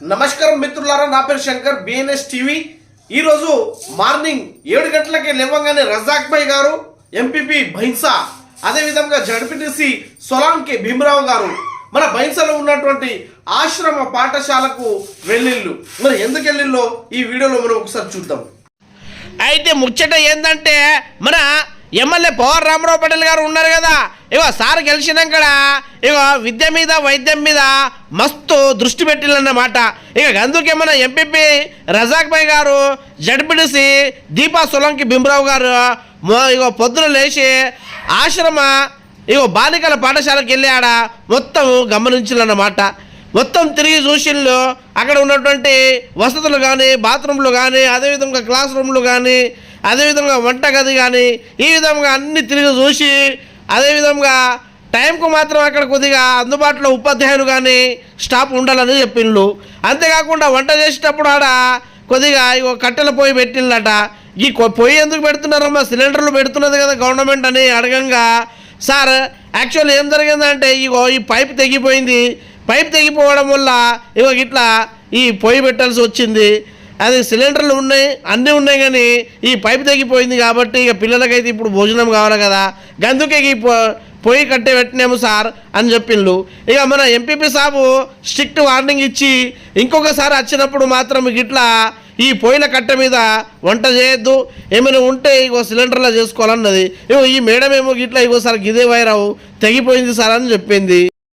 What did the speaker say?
నమస్కారం మిత్రులారా నా పేరు శంకర్ బిఎన్ఎస్ టీవీ ఈరోజు మార్నింగ్ ఏడు గంటలకి లేవగానే రజాక్ భాయ్ గారు ఎంపీపీ భైన్సా అదేవిధంగా జడ్పీటీసీ సొలాంకి భీమరావు గారు మన బైన్సాలో ఉన్నటువంటి ఆశ్రమ పాఠశాలకు వెళ్ళిళ్ళు. మరి ఎందుకు వెళ్ళిల్లో ఈ వీడియోలో మనం ఒకసారి చూద్దాం. అయితే ముచ్చట ఏంటంటే మన ఎమ్మెల్యే పవన్ రామరావు పటేల్ గారు ఉన్నారు కదా. ఇగో సార్ గెలిచినాక ఇగో విద్య మీద వైద్యం మీద మస్తు దృష్టి పెట్టిందన్నమాట ఇక అందుకేమన్నా ఎంపీపీ రజాక్ భాయ్ గారు జడ్పీటీసీ దీపా సొలంకి భీమరావు గారు ఇగో పొద్దున లేచి ఆశ్రమ ఇగో బాలికల పాఠశాలకు వెళ్ళి ఆడ మొత్తం గమనించాలన్నమాట మొత్తం తిరిగి చూసిళ్ళు అక్కడ ఉన్నటువంటి వసతులు కానీ బాత్రూమ్లు కానీ అదేవిధంగా క్లాస్ రూమ్లు కానీ అదేవిధంగా వంటగది కానీ ఈ విధంగా అన్ని తిరిగి చూసి అదేవిధంగా టైంకు మాత్రం అక్కడ కొద్దిగా అందుబాటులో ఉపాధ్యాయులు కానీ స్టాఫ్ ఉండాలని చెప్పిండ్రు అంతేకాకుండా వంట చేసేటప్పుడు ఆడ కొద్దిగా ఇగో కట్టెల పొయ్యి పెట్టిండట ఈ కొ- పొయ్యి ఎందుకు పెడుతున్నారమ్మా? సిలిండర్లు పెడుతున్నది కదా గవర్నమెంట్ అని అడగంగా సార్ యాక్చువల్ ఏం జరిగిందంటే ఇగో ఈ పైప్ తెగిపోయింది. పైప్ తెగిపోవడం వల్ల ఇగో ఇట్లా ఈ పొయ్యి పెట్టాల్సి వచ్చింది. అది సిలిండర్లు ఉన్నాయి అన్నీ ఉన్నాయి కానీ ఈ పైప్ తగ్గిపోయింది కాబట్టి ఇక పిల్లలకైతే ఇప్పుడు భోజనం కావాలి కదా. గందుకే ఈ పొ- పొయ్యి కట్టే పెట్టినాము సార్ అని చెప్పిండ్రు ఇక మన ఎంపీపీ సాబు స్ట్రిక్ట్ వార్నింగ్ ఇచ్చి ఇంకొకసారి వచ్చినప్పుడు మాత్రం ఇట్లా ఈ పొయ్యిల కట్టె మీద వంట చేయొద్దు. ఏమైనా ఉంటే ఇగో సిలిండర్లో చేసుకోవాలన్నది. ఇగో ఈ మేడం ఏమో ఇట్లా ఇగో సార్ గిదే వైరావు తెగిపోయింది సార్ అని చెప్పింది.